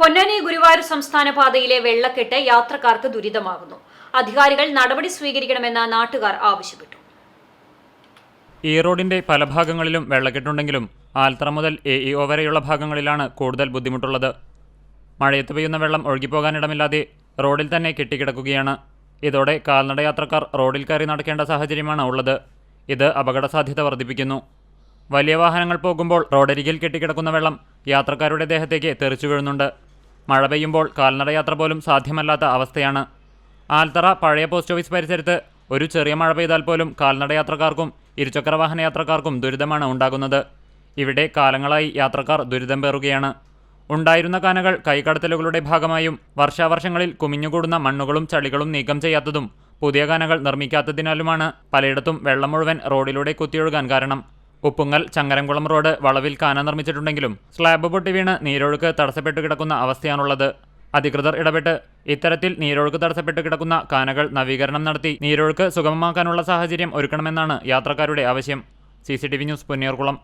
പൊന്നാനി ഗുരുവായൂർ സംസ്ഥാന പാതയിലെ വെള്ളക്കെട്ട് യാത്രക്കാർക്ക് ദുരിതമാകുന്നു. അധികാരികൾ നടപടി സ്വീകരിക്കണമെന്ന് നാട്ടുകാർ ആവശ്യപ്പെട്ടു. ഈ റോഡിന്റെ പല ഭാഗങ്ങളിലും വെള്ളക്കെട്ടുണ്ടെങ്കിലും ആൽത്തറ മുതൽ എ ഇ ഒ വരെയുള്ള ഭാഗങ്ങളിലാണ് കൂടുതൽ ബുദ്ധിമുട്ടുള്ളത്. മഴയത്ത് പെയ്യുന്ന വെള്ളം ഒഴുകിപ്പോകാനിടമില്ലാതെ റോഡിൽ തന്നെ കെട്ടിക്കിടക്കുകയാണ്. ഇതോടെ കാൽനടയാത്രക്കാർ റോഡിൽ കയറി നടക്കേണ്ട സാഹചര്യമാണ് ഉള്ളത്. ഇത് അപകട സാധ്യത വർദ്ധിപ്പിക്കുന്നു. വലിയ വാഹനങ്ങൾ പോകുമ്പോൾ റോഡരികിൽ കെട്ടിക്കിടക്കുന്ന വെള്ളം യാത്രക്കാരുടെ ദേഹത്തേക്ക് തെറിച്ചു വീഴുന്നുണ്ട്. മഴ പെയ്യുമ്പോൾ കാൽനടയാത്ര പോലും സാധ്യമല്ലാത്ത അവസ്ഥയാണ്. ആൽത്തറ പഴയ പോസ്റ്റ് ഓഫീസ് പരിസരത്ത് ഒരു ചെറിയ മഴ പെയ്താൽ പോലും കാൽനടയാത്രക്കാർക്കും ഇരുചക്രവാഹന ഇരുചക്ര വാഹന യാത്രക്കാർക്കും ദുരിതമാണ് ഉണ്ടാകുന്നത്. ഇവിടെ കാലങ്ങളായി യാത്രക്കാർ ദുരിതം പേറുകയാണ്. ഉണ്ടായിരുന്ന കാനകൾ കൈകടത്തലുകളുടെ ഭാഗമായും വർഷാവർഷങ്ങളിൽ കുമിഞ്ഞുകൂടുന്ന മണ്ണുകളും ചളികളും നീക്കം ചെയ്യാത്തതും പുതിയ കാനകൾ നിർമ്മിക്കാത്തതിനാലുമാണ് പലയിടത്തും വെള്ളം മുഴുവൻ റോഡിലൂടെ കുത്തിയൊഴുകാൻ കാരണം. ഉപ്പുങ്ങൽ ചങ്ങരംകുളം റോഡ് വളവിൽ കാന നിർമ്മിച്ചിട്ടുണ്ടെങ്കിലും സ്ലാബ് പൊട്ടി വീണ് നീരൊഴുക്ക് തടസ്സപ്പെട്ടു കിടക്കുന്ന അവസ്ഥയാണുള്ളത്. അധികൃതർ ഇടപെട്ട് ഇത്തരത്തിൽ നീരൊഴുക്ക് തടസ്സപ്പെട്ട് കിടക്കുന്ന കാനകൾ നവീകരണം നടത്തി നീരൊഴുക്ക് സുഗമമാക്കാനുള്ള സാഹചര്യം ഒരുക്കണമെന്നാണ് യാത്രക്കാരുടെ ആവശ്യം. C news Punnayurkulam